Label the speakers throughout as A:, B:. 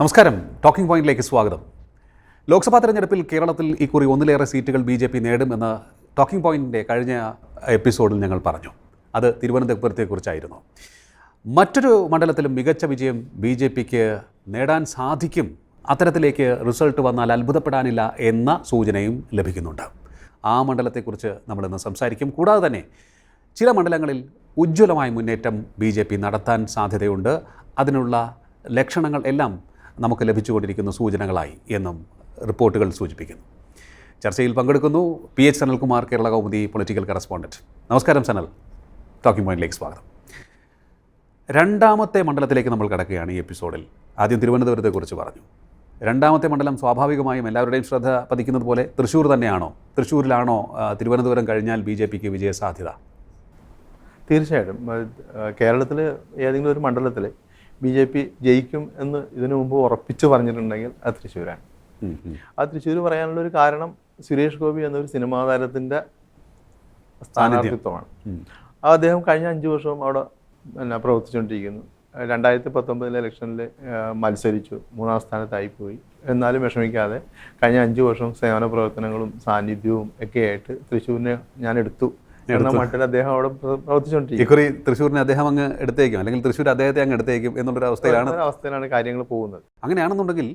A: നമസ്കാരം. ടോക്കിംഗ് പോയിന്റിലേക്ക് സ്വാഗതം. ലോക്സഭാ തെരഞ്ഞെടുപ്പിൽ കേരളത്തിൽ ഇക്കുറി ഒന്നിലേറെ സീറ്റുകൾ ബി ജെ പി നേടുമെന്ന് ടോക്കിംഗ് പോയിന്റിന്റെ കഴിഞ്ഞ എപ്പിസോഡിൽ ഞങ്ങൾ പറഞ്ഞു. അത് തിരുവനന്തപുരത്തെക്കുറിച്ചായിരുന്നു. മറ്റൊരു മണ്ഡലത്തിലും മികച്ച വിജയം ബി ജെ പിക്ക് നേടാൻ സാധിക്കും അത്തരത്തിലേക്ക് റിസൾട്ട് വന്നാൽ അത്ഭുതപ്പെടാനില്ല എന്ന സൂചനയും ലഭിക്കുന്നുണ്ട്. ആ മണ്ഡലത്തെക്കുറിച്ച് നമ്മളിന്ന് സംസാരിക്കും. കൂടാതെ തന്നെ ചില മണ്ഡലങ്ങളിൽ ഉജ്ജ്വലമായ മുന്നേറ്റം ബി നടത്താൻ സാധ്യതയുണ്ട്. അതിനുള്ള ലക്ഷണങ്ങൾ എല്ലാം നമുക്ക് ലഭിച്ചുകൊണ്ടിരിക്കുന്ന സൂചനകളായി എന്നും റിപ്പോർട്ടുകൾ സൂചിപ്പിക്കുന്നു. ചർച്ചയിൽ പങ്കെടുക്കുന്നു P H Sanalkumar Kerala Kaumudi political correspondent നമസ്കാരം സനൽ. ടോക്കിംഗ് പോയിന്റിലേക്ക് സ്വാഗതം. രണ്ടാമത്തെ മണ്ഡലത്തിലേക്ക് നമ്മൾ കിടക്കുകയാണ് ഈ എപ്പിസോഡിൽ. ആദ്യം തിരുവനന്തപുരത്തെക്കുറിച്ച് പറഞ്ഞു. രണ്ടാമത്തെ മണ്ഡലം സ്വാഭാവികമായും എല്ലാവരുടെയും ശ്രദ്ധ പതിക്കുന്നത് പോലെ തൃശ്ശൂർ തന്നെയാണോ? തൃശ്ശൂരിലാണോ തിരുവനന്തപുരം കഴിഞ്ഞാൽ ബി ജെ പിക്ക് വിജയസാധ്യത?
B: തീർച്ചയായിട്ടും. കേരളത്തിൽ ഏതെങ്കിലും ഒരു മണ്ഡലത്തിൽ ബി ജെ പി ജയിക്കും എന്ന് ഇതിനു മുമ്പ് ഉറപ്പിച്ചു പറഞ്ഞിട്ടുണ്ടെങ്കിൽ അത് തൃശ്ശൂരാണ്. ആ തൃശ്ശൂർ പറയാനുള്ള ഒരു കാരണം സുരേഷ് ഗോപി എന്നൊരു സിനിമാ താരത്തിന്റെ സ്ഥാനാർത്ഥിത്വമാണ്. അദ്ദേഹം കഴിഞ്ഞ അഞ്ച് വർഷവും അവിടെ പിന്നെ പ്രവർത്തിച്ചുകൊണ്ടിരിക്കുന്നു. രണ്ടായിരത്തി പത്തൊമ്പതിലെ ഇലക്ഷനിൽ മത്സരിച്ചു. മൂന്നാം സ്ഥാനത്തായി പോയി എന്നാലും വിഷമിക്കാതെ കഴിഞ്ഞ അഞ്ച് വർഷം സേവന പ്രവർത്തനങ്ങളും സാന്നിധ്യവും ഒക്കെയായിട്ട് തൃശ്ശൂരിനെ ഞാൻ എടുത്തു. എന്ന മട്ടിൽ അദ്ദേഹം അവിടെ
A: ഇക്കുറി തൃശ്ശൂരിനെ അദ്ദേഹം അങ്ങ് എടുത്തേക്കും. അല്ലെങ്കിൽ തൃശ്ശൂർ അദ്ദേഹത്തെ അങ്ങ് എടുത്തേക്കും എന്നുള്ളൊരു അവസ്ഥയിലാണ്
B: അവസ്ഥയിലാണ് കാര്യങ്ങൾ പോകുന്നത്.
A: അങ്ങനെയാണെന്നുണ്ടെങ്കിൽ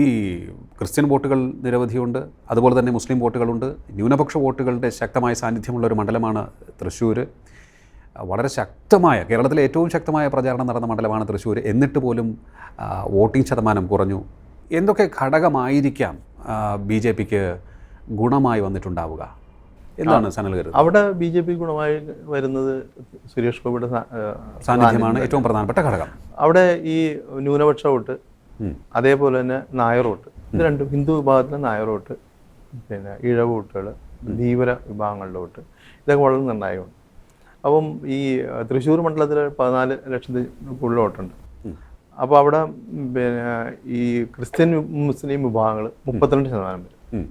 A: ഈ ക്രിസ്ത്യൻ വോട്ടുകൾ നിരവധിയുണ്ട്. അതുപോലെ തന്നെ മുസ്ലിം വോട്ടുകളുണ്ട്. ന്യൂനപക്ഷ വോട്ടുകളുടെ ശക്തമായ സാന്നിധ്യമുള്ള ഒരു മണ്ഡലമാണ് തൃശ്ശൂർ വളരെ ശക്തമായ കേരളത്തിലെ ഏറ്റവും ശക്തമായ പ്രചാരണം നടന്ന മണ്ഡലമാണ് തൃശ്ശൂർ എന്നിട്ട് പോലും വോട്ടിംഗ് ശതമാനം കുറഞ്ഞു. എന്തൊക്കെ ഘടകമായിരിക്കാം ബി ജെ പിക്ക് ഗുണമായി വന്നിട്ടുണ്ടാവുക? എന്താണ് സനൽ കരുത്
B: അവിടെ ബി ജെ പി ഗുണമായി വരുന്നത് സുരേഷ് ഗോപിയുടെ
A: സാന്നിധ്യമാണ് ഏറ്റവും പ്രധാനപ്പെട്ട ഘടകം.
B: അവിടെ ഈ ന്യൂനപക്ഷ വോട്ട് അതേപോലെ തന്നെ നായർ വോട്ട് ഇത് രണ്ടും ഹിന്ദു വിഭാഗത്തിലെ നായർ വോട്ട് പിന്നെ ഇഴവ് വോട്ടുകൾ ധീവര വിഭാഗങ്ങളുടെ വോട്ട് ഇതൊക്കെ വളരെ നിർണായകമാണ്. അപ്പം ഈ തൃശ്ശൂർ മണ്ഡലത്തിൽ പതിനാല് ലക്ഷത്തിൽ കൂടുതൽ വോട്ടുണ്ട്. അപ്പോൾ അവിടെ പിന്നെ ഈ ക്രിസ്ത്യൻ മുസ്ലിം വിഭാഗങ്ങൾ മുപ്പത്തിരണ്ട് ശതമാനം വരും.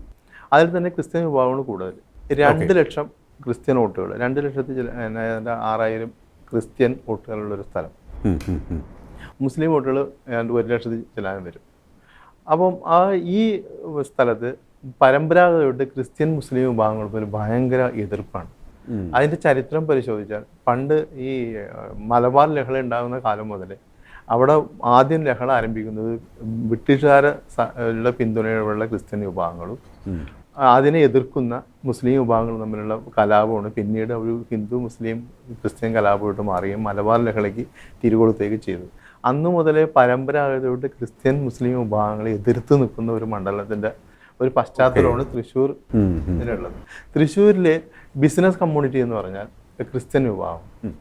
B: അതിൽ തന്നെ ക്രിസ്ത്യൻ വിഭാഗങ്ങൾ കൂടുതൽ. രണ്ട് ലക്ഷം ക്രിസ്ത്യൻ വോട്ടുകൾ രണ്ട് ലക്ഷത്തി ആറായിരം ക്രിസ്ത്യൻ വോട്ടുകളുള്ള ഒരു സ്ഥലം. മുസ്ലിം വോട്ടുകൾ ഏതാണ്ട് ഒരു ലക്ഷത്തി ചിലാനം വരും. അപ്പം ആ ഈ സ്ഥലത്ത് പരമ്പരാഗതമായിട്ട് ക്രിസ്ത്യൻ മുസ്ലിം വിഭാഗങ്ങൾക്ക് ഒരു ഭയങ്കര എതിർപ്പാണ്.
A: അതിന്റെ
B: അതിന്റെ ചരിത്രം പരിശോധിച്ചാൽ പണ്ട് ഈ മലബാർ ലഹള ഉണ്ടാകുന്ന കാലം മുതൽ അവിടെ ആദ്യം ലഹള ആരംഭിക്കുന്നത് ബ്രിട്ടീഷുകാരെ സ- ഉള്ള പിന്തുണയുള്ള ക്രിസ്ത്യൻ വിഭാഗങ്ങളും. അതിനെ എതിർക്കുന്ന മുസ്ലിം വിഭാഗങ്ങൾ തമ്മിലുള്ള കലാപമാണ്. പിന്നീട് ഒരു ഹിന്ദു മുസ്ലിം ക്രിസ്ത്യൻ കലാപമായിട്ട് മാറുകയും മലബാർ ലഹളയ്ക്ക് തിരികൊളുത്തേക്ക് ചെയ്തു. അന്നു മുതലേ പരമ്പരാഗതമായിട്ട് ക്രിസ്ത്യൻ മുസ്ലിം വിഭാഗങ്ങളെ എതിർത്ത് നിൽക്കുന്ന ഒരു മണ്ഡലത്തിന്റെ ഒരു പശ്ചാത്തലമാണ് തൃശ്ശൂർ ഇതിനുള്ളത്. തൃശ്ശൂരിലെ ബിസിനസ് കമ്മ്യൂണിറ്റി എന്ന് പറഞ്ഞാൽ ക്രിസ്ത്യൻ വിഭാഗം.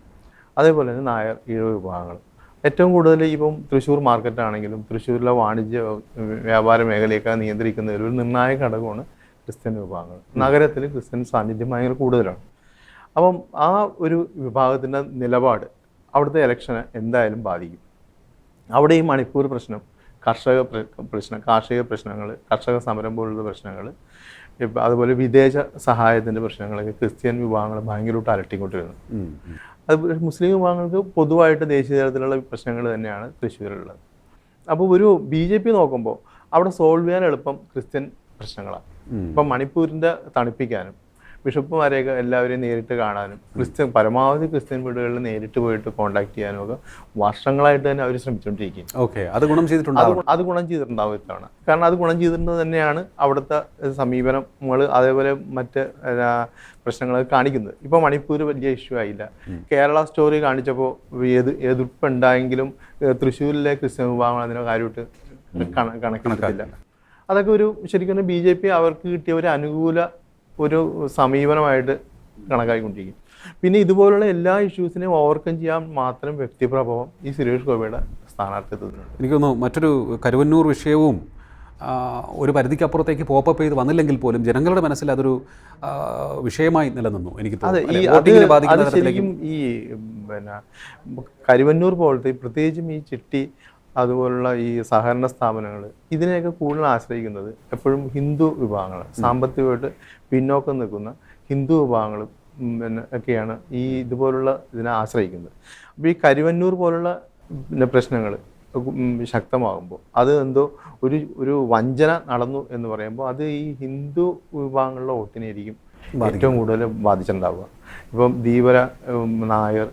B: അതേപോലെ തന്നെ നായർ ഈഴവ വിഭാഗങ്ങൾ. ഏറ്റവും കൂടുതൽ ഇപ്പം തൃശ്ശൂർ മാർക്കറ്റാണെങ്കിലും തൃശ്ശൂരിലെ വാണിജ്യ വ്യാപാര മേഖലയൊക്കെ നിയന്ത്രിക്കുന്ന ഒരു നിർണായക ഘടകമാണ് ക്രിസ്ത്യൻ വിഭാഗങ്ങൾ. നഗരത്തിൽ ക്രിസ്ത്യൻ സാന്നിധ്യം ഭയങ്കര കൂടുതലാണ്. അപ്പം ആ ഒരു വിഭാഗത്തിന്റെ നിലപാട് അവിടുത്തെ ഇലക്ഷനെ എന്തായാലും ബാധിക്കും. അവിടെ ഈ മണിപ്പൂർ പ്രശ്നം കർഷക പ്രശ്നം കാർഷിക പ്രശ്നങ്ങൾ കർഷക സമരം പോലുള്ള പ്രശ്നങ്ങൾ ഇപ്പം അതുപോലെ വിദേശ സഹായത്തിന്റെ പ്രശ്നങ്ങളൊക്കെ ക്രിസ്ത്യൻ വിഭാഗങ്ങൾ ഭയങ്കരമായിട്ട് അലട്ടിക്കൊണ്ടിരുന്നു. അത് മുസ്ലിം വിഭാഗങ്ങൾക്ക് പൊതുവായിട്ട് ദേശീയ തലത്തിലുള്ള പ്രശ്നങ്ങൾ തന്നെയാണ് തൃശ്ശൂരിലുള്ളത്. അപ്പോൾ ഒരു ബി ജെ പി നോക്കുമ്പോൾ അവിടെ സോൾവ് ചെയ്യാൻ എളുപ്പം ക്രിസ്ത്യൻ പ്രശ്നങ്ങളാണ്. ഇപ്പം മണിപ്പൂരിന്റെ തണുപ്പിക്കാനും ബിഷപ്പുമാരെയൊക്കെ എല്ലാവരെയും നേരിട്ട് കാണാനും ക്രിസ്ത്യൻ പരമാവധി ക്രിസ്ത്യൻ വീടുകളിൽ നേരിട്ട് പോയിട്ട് കോണ്ടാക്ട് ചെയ്യാനും ഒക്കെ വർഷങ്ങളായിട്ട് തന്നെ അവർ ശ്രമിച്ചുകൊണ്ടിരിക്കും
A: ഓക്കെ. അത് ഗുണം
B: ചെയ്തിട്ടുണ്ട് അത് ഗുണം ചെയ്തിട്ടുണ്ടാവും ഇത്തവണ. കാരണം അത് ഗുണം ചെയ്തിട്ടുണ്ട് തന്നെയാണ് അവിടുത്തെ സമീപനങ്ങൾ അതേപോലെ മറ്റ് പ്രശ്നങ്ങൾ പ്രശ്നങ്ങളൊക്കെ കാണിക്കുന്നത്. ഇപ്പോൾ മണിപ്പൂർ വലിയ ഇഷ്യൂ ആയില്ല. കേരള സ്റ്റോറി കാണിച്ചപ്പോൾ ഏത് എതിർപ്പുണ്ടായെങ്കിലും തൃശ്ശൂരിലെ ക്രിസ്ത്യൻ വിഭാഗങ്ങൾ അതിനെ കാര്യമായിട്ട് കണ- കണക്കിലെടുത്തില്ല അതൊക്കെ ഒരു ശരിക്കും ബി ജെ പി അവർക്ക് കിട്ടിയ ഒരു അനുകൂല ഒരു സമീപനമായിട്ട് കണക്കാക്കിക്കൊണ്ടിരിക്കും. പിന്നെ ഇതുപോലുള്ള എല്ലാ ഇഷ്യൂസിനെയും ഓവർകം ചെയ്യാൻ മാത്രം വ്യക്തിപ്രഭാവം ഈ സുരേഷ് ഗോപിയുടെ സ്ഥാനാർത്ഥിത്വത്തിനുണ്ട്
A: എനിക്കൊന്ന് മറ്റൊരു കരുവന്നൂർ വിഷയവും ഒരു പരിധിക്കപ്പുറത്തേക്ക് പോപ്പപ്പ് ചെയ്ത് വന്നില്ലെങ്കിൽ പോലും ജനങ്ങളുടെ മനസ്സിൽ അതൊരു വിഷയമായി നിലനിന്നു എനിക്ക് തോന്നുന്നു.
B: ശരിക്കും ഈ പിന്നെ കരുവന്നൂർ പോലത്തെ പ്രത്യേകിച്ചും ഈ ചിട്ടി അതുപോലുള്ള ഈ സഹകരണ സ്ഥാപനങ്ങൾ ഇതിനെയൊക്കെ കൂടുതൽ ആശ്രയിക്കുന്നത് എപ്പോഴും ഹിന്ദു വിഭാഗങ്ങൾ സാമ്പത്തികമായിട്ട് പിന്നോക്കം നിൽക്കുന്ന ഹിന്ദു വിഭാഗങ്ങൾ പിന്നെ ഒക്കെയാണ് ഈ ഇതുപോലുള്ള ഇതിനെ ആശ്രയിക്കുന്നത്. അപ്പോൾ ഈ കരുവന്നൂർ പോലുള്ള പിന്നെ പ്രശ്നങ്ങൾ ശക്തമാകുമ്പോൾ അത് എന്തോ ഒരു ഒരു വഞ്ചന നടന്നു എന്ന് പറയുമ്പോൾ അത് ഈ ഹിന്ദു വിഭാഗങ്ങളിലെ ഒത്തിനെയായിരിക്കും ഏറ്റവും കൂടുതൽ ബാധിച്ചിട്ടുണ്ടാവുക. ഇപ്പം ധീവര നായർ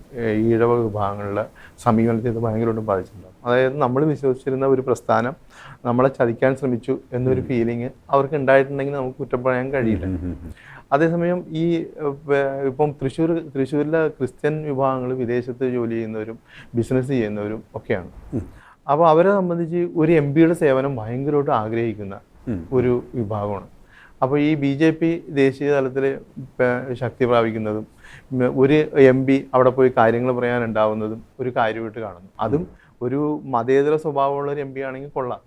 B: ഈഴവ വിഭാഗങ്ങളിൽ സമീപനത്തെ ഇത് ഭയങ്കരമായിട്ടും ബാധിച്ചിട്ടുണ്ടാകും. അതായത് നമ്മൾ വിശ്വസിച്ചിരുന്ന ഒരു പ്രസ്ഥാനം നമ്മളെ ചതിക്കാൻ ശ്രമിച്ചു എന്നൊരു ഫീലിംഗ് അവർക്ക് ഉണ്ടായിട്ടുണ്ടെങ്കിൽ നമുക്ക് കുറ്റം പറയാൻ കഴിയില്ല. അതേസമയം ഈ ഇപ്പം തൃശ്ശൂർ തൃശ്ശൂരിലെ ക്രിസ്ത്യൻ വിഭാഗങ്ങൾ വിദേശത്ത് ജോലി ചെയ്യുന്നവരും ബിസിനസ് ചെയ്യുന്നവരും ഒക്കെയാണ്. അപ്പോൾ അവരെ സംബന്ധിച്ച് ഒരു എം പിയുടെ സേവനം ഭയങ്കരമായിട്ട് ആഗ്രഹിക്കുന്ന ഒരു വിഭാഗമാണ്. അപ്പോൾ ഈ ബി ജെ പി ദേശീയ തലത്തിൽ ശക്തി പ്രാപിക്കുന്നതും ഒരു എം പി അവിടെ പോയി കാര്യങ്ങൾ പറയാനുണ്ടാവുന്നതും ഒരു കാര്യമായിട്ട് കാണുന്നു. അതും ഒരു മതേതര സ്വഭാവമുള്ള ഒരു എം പി ആണെങ്കിൽ കൊള്ളാം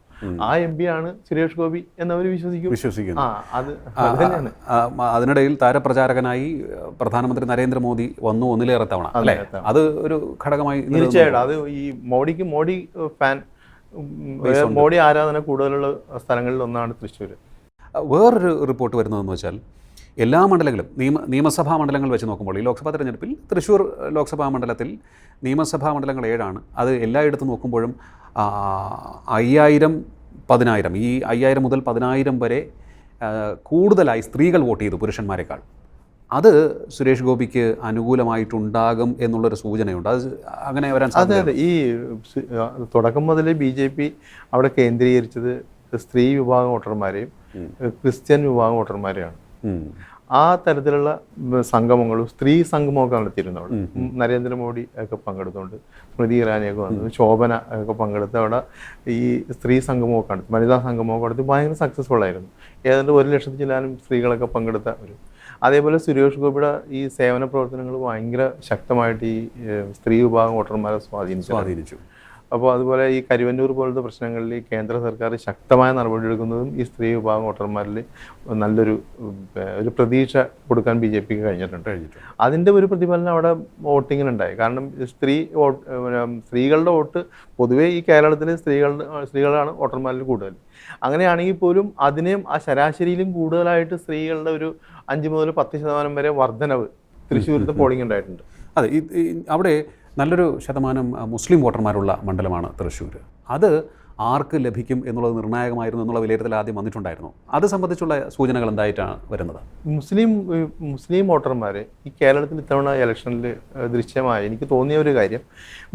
B: ആ എം പി ആണ് സുരേഷ് ഗോപി എന്നവർ വിശ്വസിക്കും.
A: വിശ്വസിക്കുന്നു.
B: അത്
A: അതിനിടയിൽ താരപ്രചാരകനായി പ്രധാനമന്ത്രി നരേന്ദ്രമോദി വന്നു ഒന്നിലേറെ തവണ അല്ലേ? അത്. ഒരു ഘടകമായി.
B: തീർച്ചയായിട്ടും. അത് ഈ മോഡിക്ക് മോഡി ഫാൻ മോഡി ആരാധന കൂടുതലുള്ള സ്ഥലങ്ങളിൽ ഒന്നാണ് തൃശ്ശൂർ
A: വേറൊരു റിപ്പോർട്ട് വരുന്നതെന്ന് വെച്ചാൽ എല്ലാ മണ്ഡലങ്ങളും നിയമ നിയമസഭാ മണ്ഡലങ്ങൾ വെച്ച് നോക്കുമ്പോൾ ഈ ലോക്സഭാ തെരഞ്ഞെടുപ്പിൽ തൃശ്ശൂർ ലോക്സഭാ മണ്ഡലത്തിൽ നിയമസഭാ മണ്ഡലങ്ങൾ ഏഴാണ്. അത് എല്ലായിടത്തും നോക്കുമ്പോഴും അയ്യായിരം പതിനായിരം ഈ അയ്യായിരം മുതൽ പതിനായിരം വരെ കൂടുതലായി സ്ത്രീകൾ വോട്ട് ചെയ്തു പുരുഷന്മാരെക്കാൾ. അത് സുരേഷ് ഗോപിക്ക് അനുകൂലമായിട്ടുണ്ടാകും എന്നുള്ളൊരു സൂചനയുണ്ട്. അത് അങ്ങനെ വരാൻ
B: അതെ അതെ. ഈ തുടക്കം മുതൽ ബി ജെ പി അവിടെ കേന്ദ്രീകരിച്ചത് സ്ത്രീ വിഭാഗം വോട്ടർമാരെയും ക്രിസ്ത്യൻ വിഭാഗം വോട്ടർമാരെയാണ്. ആ തരത്തിലുള്ള സംഗമങ്ങളും സ്ത്രീ സംഗമമൊക്കെ നടത്തിയിരുന്നു അവിടെ നരേന്ദ്രമോദി ഒക്കെ പങ്കെടുത്തുകൊണ്ട് സ്മൃതി ഇറാനിയൊക്കെ വന്നു ശോഭന ഒക്കെ പങ്കെടുത്ത് അവിടെ ഈ സ്ത്രീ സംഗമമൊക്കെ നടത്തി വനിതാ സംഗമമൊക്കെ നടത്തി ഭയങ്കര സക്സസ്ഫുൾ ആയിരുന്നു. ഏതാണ്ട് ഒരു ലക്ഷത്തി ചില്ലാനും സ്ത്രീകളൊക്കെ പങ്കെടുത്ത ഒരു അതേപോലെ സുരേഷ് ഗോപിയുടെ ഈ സേവന പ്രവർത്തനങ്ങൾ ഭയങ്കര ശക്തമായിട്ട് ഈ സ്ത്രീ വിഭാഗം വോട്ടർമാരെ സ്വാധീനിച്ചു.
A: സ്വാധീനിച്ചു.
B: അപ്പോൾ അതുപോലെ ഈ കരുവന്നൂർ പോലത്തെ പ്രശ്നങ്ങളിൽ കേന്ദ്ര സർക്കാർ ശക്തമായ നടപടി എടുക്കുന്നതും ഈ സ്ത്രീ വിഭാഗം വോട്ടർമാരിൽ നല്ലൊരു ഒരു പ്രതീക്ഷ കൊടുക്കാൻ ബി ജെ പിക്ക് കഴിഞ്ഞിട്ടുണ്ട്.
A: കഴിഞ്ഞിട്ടുണ്ട്.
B: അതിന്റെ ഒരു പ്രതിഫലനം അവിടെ വോട്ടിങ്ങിനുണ്ടായി. കാരണം സ്ത്രീ വോട്ട് സ്ത്രീകളുടെ വോട്ട് പൊതുവേ ഈ കേരളത്തിൽ സ്ത്രീകളുടെ സ്ത്രീകളാണ് വോട്ടർമാരിൽ കൂടുതൽ. അങ്ങനെയാണെങ്കിൽ പോലും അതിനെയും ആ ശരാശരിയിലും കൂടുതലായിട്ട് സ്ത്രീകളുടെ ഒരു അഞ്ച് മുതൽ പത്ത് ശതമാനം വരെ വർധനവ് തൃശ്ശൂരത്തെ പോളിംഗ് ഉണ്ടായിട്ടുണ്ട്.
A: അതെ അവിടെ നല്ലൊരു ശതമാനം മുസ്ലിം വോട്ടർമാരുള്ള മണ്ഡലമാണ് തൃശ്ശൂർ അത് ആർക്ക് ലഭിക്കും എന്നുള്ളത് നിർണായകമായിരുന്നു എന്നുള്ള വിലയിരുത്തൽ ആദ്യം വന്നിട്ടുണ്ടായിരുന്നു. അത് സംബന്ധിച്ചുള്ള സൂചനകൾ എന്തായിട്ടാണ് വരുന്നത്?
B: മുസ്ലിം മുസ്ലിം വോട്ടർമാർ ഈ കേരളത്തിൽ ഇത്തവണ ഇലക്ഷനിൽ ദൃശ്യമായ എനിക്ക് തോന്നിയ ഒരു കാര്യം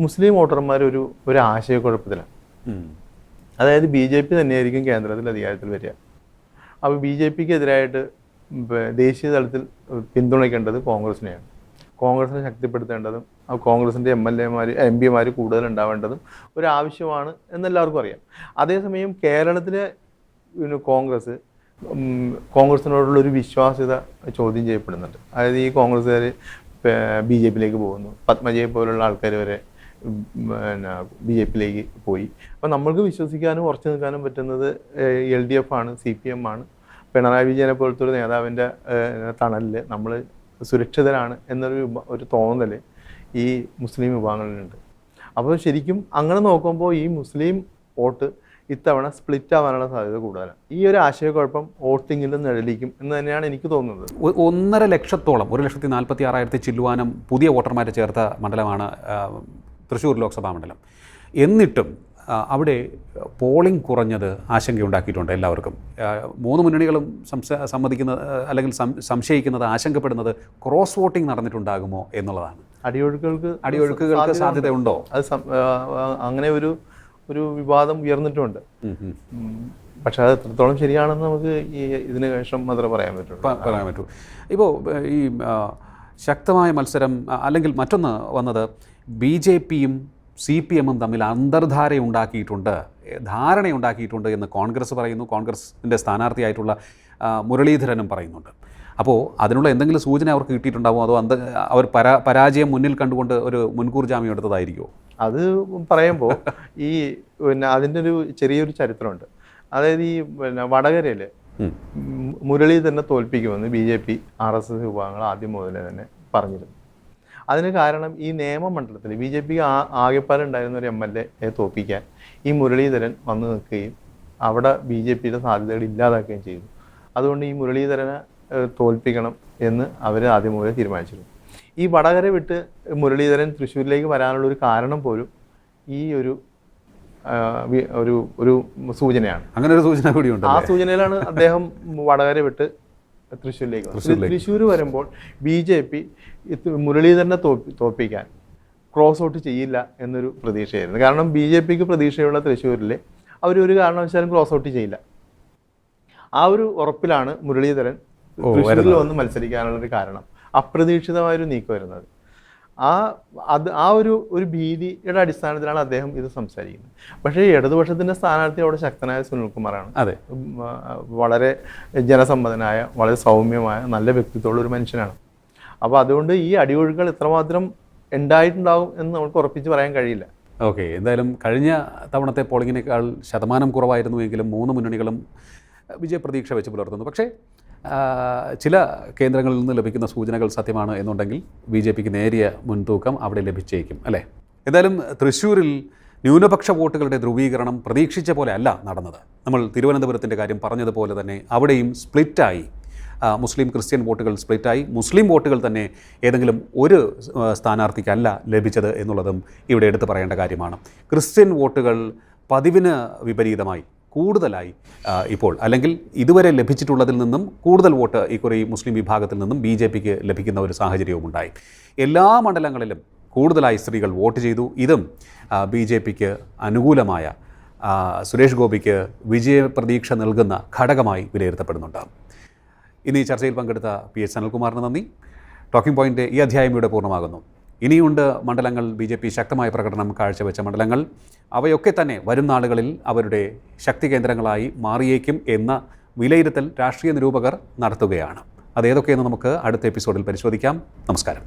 B: മുസ്ലിം വോട്ടർമാർ ഒരു ഒരു ആശയക്കുഴപ്പത്തിലാണ്. അതായത് ബി ജെ പി തന്നെയായിരിക്കും കേന്ദ്രത്തിൽ അധികാരത്തിൽ വരിക. അപ്പോൾ ബി ജെ പിക്ക് എതിരായിട്ട് ദേശീയ തലത്തിൽ പിന്തുണയ്ക്കേണ്ടത് കോൺഗ്രസിനെയാണ്. കോൺഗ്രസിനെ ശക്തിപ്പെടുത്തേണ്ടതും കോൺഗ്രസിന്റെ എം എൽ എമാർ എം പിമാർ കൂടുതൽ ഉണ്ടാവേണ്ടതും ഒരു ആവശ്യമാണ് എന്നെല്ലാവർക്കും അറിയാം. അതേസമയം കേരളത്തിലെ കോൺഗ്രസ് കോൺഗ്രസിനോടുള്ള ഒരു വിശ്വാസ്യത ചോദ്യം ചെയ്യപ്പെടുന്നുണ്ട്. അതായത് ഈ കോൺഗ്രസ്സുകാർ ബി ജെ പിയിലേക്ക് പോകുന്നു. പത്മജയെ പോലുള്ള ആൾക്കാർ വരെ പിന്നെ ബി ജെ പിയിലേക്ക് പോയി. അപ്പം നമ്മൾക്ക് വിശ്വസിക്കാനും ഉറച്ചു നിൽക്കാനും പറ്റുന്നത് എൽ ഡി എഫ് ആണ് സി പി എം ആണ്. പിണറായി വിജയനെ പോലത്തെ ഒരു നേതാവിന്റെ തണലിൽ നമ്മൾ സുരക്ഷിതരാണ് എന്നൊരു ഒരു തോന്നൽ ഈ മുസ്ലിം വിഭാഗങ്ങളിലുണ്ട്. അപ്പോൾ ശരിക്കും അങ്ങനെ നോക്കുമ്പോൾ ഈ മുസ്ലിം വോട്ട് ഇത്തവണ സ്പ്ലിറ്റ് ആവാനുള്ള സാധ്യത കൂടുതലാണ്. ഈ ഒരു ആശയക്കുഴപ്പം വോട്ടിങ്ങിൽ നിഴലിക്കും എന്ന് തന്നെയാണ് എനിക്ക് തോന്നുന്നത്.
A: ഒന്നര ലക്ഷത്തോളം ഒരു ലക്ഷത്തി നാൽപ്പത്തി ആറായിരത്തി ചില്ലുവാനം പുതിയ വോട്ടർമാരെ ചേർത്ത മണ്ഡലമാണ് തൃശ്ശൂർ ലോക്സഭാ മണ്ഡലം. എന്നിട്ടും അവിടെ പോളിംഗ് കുറഞ്ഞത് ആശങ്കയുണ്ടാക്കിയിട്ടുണ്ട് എല്ലാവർക്കും. മൂന്ന് മുന്നണികളും സംശ സമ്മതിക്കുന്നത് അല്ലെങ്കിൽ സംശയിക്കുന്നത് ആശങ്കപ്പെടുന്നത് ക്രോസ് വോട്ടിംഗ് നടന്നിട്ടുണ്ടാകുമോ എന്നുള്ളതാണ്.
B: അടിയൊഴുക്കുകൾക്ക്
A: അടിയൊഴുക്കുകൾക്ക് സാധ്യതയുണ്ടോ
B: അത് അങ്ങനെ ഒരു ഒരു വിവാദം ഉയർന്നിട്ടുമുണ്ട്.
A: ഉം, ഉം.
B: ഉം. പക്ഷെ അത് എത്രത്തോളം ശരിയാണെന്ന് നമുക്ക് ഈ ഇതിന് ശേഷം മാത്രമേ പറയാൻ പറ്റുള്ളൂ.
A: പറയാൻ പറ്റൂ. ഇപ്പോൾ ഈ ശക്തമായ മത്സരം അല്ലെങ്കിൽ മറ്റൊന്ന് വന്നത് ബി ജെ പിയും സി പി എമ്മും തമ്മിൽ അന്തർധാര ഉണ്ടാക്കിയിട്ടുണ്ട് ഏ, ധാരണയുണ്ടാക്കിയിട്ടുണ്ട് എന്ന് കോൺഗ്രസ് പറയുന്നു. കോൺഗ്രസിന്റെ സ്ഥാനാർത്ഥിയായിട്ടുള്ള മുരളീധരനും പറയുന്നുണ്ട്. അപ്പോൾ അതിനുള്ള എന്തെങ്കിലും സൂചന അവർക്ക് കിട്ടിയിട്ടുണ്ടാവുമോ അതോ അന്ത അവർ പരാ പരാജയം മുന്നിൽ കണ്ടുകൊണ്ട് ഒരു മുൻകൂർ ജാമ്യം എടുത്തതായിരിക്കുമോ
B: അത് പറയുമ്പോൾ ഈ പിന്നെ അതിന്റെ ഒരു ചെറിയൊരു ചരിത്രമുണ്ട്. അതായത് ഈ പിന്നെ വടകരയിൽ
A: മുരളി
B: തന്നെ തോൽപ്പിക്കുമെന്ന് B J P R S S വിഭാഗങ്ങൾ ആദ്യം മുതലേ തന്നെ പറഞ്ഞിരുന്നു. അതിന് കാരണം ഈ നിയമമണ്ഡലത്തിൽ ബി ജെ പിക്ക് ആകെപ്പാലുണ്ടായിരുന്ന ഒരു എം എൽ എ തോൽപ്പിക്കാൻ ഈ മുരളീധരൻ വന്നു നിൽക്കുകയും അവിടെ ബി ജെ പിയുടെ സാധ്യതകൾ ഇല്ലാതാക്കുകയും ചെയ്തു. അതുകൊണ്ട് ഈ മുരളീധരനെ തോൽപ്പിക്കണം എന്ന് അവർ ആദ്യം മുതലേ തീരുമാനിച്ചിരുന്നു. ഈ വടകര വിട്ട് മുരളീധരൻ തൃശ്ശൂരിലേക്ക് വരാനുള്ള ഒരു കാരണം പോലും ഈ ഒരു ഒരു ഒരു സൂചനയാണ്.
A: അങ്ങനെ ഒരു സൂചന കൂടിയുണ്ട്
B: ആ സൂചനയിലാണ് അദ്ദേഹം വടകര വിട്ട് തൃശ്ശൂരിലേക്ക് തൃശ്ശൂർ വരുമ്പോൾ ബി ജെ പി മുരളീധരനെ തോപ്പി തോപ്പിക്കാൻ ക്രോസ് ഔട്ട് ചെയ്യില്ല എന്നൊരു പ്രതീക്ഷയായിരുന്നു. കാരണം ബി ജെ പിക്ക് പ്രതീക്ഷയുള്ള തൃശ്ശൂരിൽ അവർ ഒരു കാരണവശാലും ക്രോസ് ഔട്ട് ചെയ്യില്ല. ആ ഒരു ഉറപ്പിലാണ് മുരളീധരൻ തൃശ്ശൂരിൽ വന്ന് മത്സരിക്കാനുള്ള ഒരു കാരണം അപ്രതീക്ഷിതമായ ഒരു നീക്കം വരുന്നത്. ആ അത് ആ ഒരു ഒരു ഭീതിയുടെ അടിസ്ഥാനത്തിലാണ് അദ്ദേഹം ഇത് സംസാരിക്കുന്നത്. പക്ഷേ ഇടതുപക്ഷത്തിന്റെ സ്ഥാനാർത്ഥി അവിടെ ശക്തനായ സുനിൽകുമാറാണ്.
A: അതെ.
B: വളരെ ജനസമ്മതനായ വളരെ സൗമ്യമായ നല്ല വ്യക്തിത്വമുള്ള ഒരു മനുഷ്യനാണ്. അപ്പോൾ അതുകൊണ്ട് ഈ അടിയൊഴുകൾ എത്രമാത്രം ഉണ്ടായിട്ടുണ്ടാവും എന്ന് നമുക്ക് ഉറപ്പിച്ച് പറയാൻ കഴിയില്ല.
A: ഓക്കെ എന്തായാലും കഴിഞ്ഞ തവണത്തെ പോളിങ്ങിനേക്കാൾ ശതമാനം കുറവായിരുന്നുവെങ്കിലും മൂന്ന് മുന്നണികളും വിജയപ്രതീക്ഷ വെച്ച് പുലർത്തുന്നു. പക്ഷേ ചില കേന്ദ്രങ്ങളിൽ നിന്ന് ലഭിക്കുന്ന സൂചനകൾ സത്യമാണ് എന്നുണ്ടെങ്കിൽ ബി ജെ പിക്ക് നേരിയ മുൻതൂക്കം അവിടെ ലഭിച്ചേക്കും അല്ലേ? എന്തായാലും തൃശ്ശൂരിൽ ന്യൂനപക്ഷ വോട്ടുകളുടെ ധ്രുവീകരണം പ്രതീക്ഷിച്ച പോലെ അല്ല നടന്നത്. നമ്മൾ തിരുവനന്തപുരത്തിന്റെ കാര്യം പറഞ്ഞതുപോലെ തന്നെ അവിടെയും സ്പ്ലിറ്റായി മുസ്ലിം ക്രിസ്ത്യൻ വോട്ടുകൾ സ്പ്ലിറ്റായി മുസ്ലിം വോട്ടുകൾ തന്നെ ഏതെങ്കിലും ഒരു സ്ഥാനാർത്ഥിക്കല്ല ലഭിച്ചത് എന്നുള്ളതും ഇവിടെ എടുത്തു പറയേണ്ട കാര്യമാണ്. ക്രിസ്ത്യൻ വോട്ടുകൾ പതിവിന് വിപരീതമായി കൂടുതലായി ഇപ്പോൾ. അല്ലെങ്കിൽ ഇതുവരെ ലഭിച്ചിട്ടുള്ളതിൽ നിന്നും കൂടുതൽ വോട്ട് ഇക്കുറി മുസ്ലിം വിഭാഗത്തിൽ നിന്നും ബി ജെ പിക്ക് ലഭിക്കുന്ന ഒരു സാഹചര്യവും ഉണ്ടായി എല്ലാ മണ്ഡലങ്ങളിലും കൂടുതലായി സ്ത്രീകൾ വോട്ട് ചെയ്തു. ഇതും ബി ജെ പിക്ക് അനുകൂലമായ സുരേഷ് ഗോപിക്ക് വിജയപ്രതീക്ഷ നൽകുന്ന ഘടകമായി വിലയിരുത്തപ്പെടുന്നുണ്ട്. ഇന്ന് ഈ ചർച്ചയിൽ പങ്കെടുത്ത പി എച്ച് സനൽകുമാറിന് നന്ദി. ടോക്കിംഗ് പോയിന്റ് ഈ അധ്യായം ഇവിടെ പൂർണമാകുന്നു. ഇനിയുണ്ട് മണ്ഡലങ്ങൾ ബി ജെ പി ശക്തമായ പ്രകടനം കാഴ്ചവെച്ച മണ്ഡലങ്ങൾ. അവയൊക്കെ തന്നെ വരും നാളുകളിൽ അവരുടെ ശക്തി കേന്ദ്രങ്ങളായി മാറിയേക്കും എന്ന വിലയിരുത്തൽ രാഷ്ട്രീയ നിരൂപകർ നടത്തുകയാണ്. അതേതൊക്കെയെന്ന് നമുക്ക് അടുത്ത എപ്പിസോഡിൽ പരിശോധിക്കാം. നമസ്കാരം.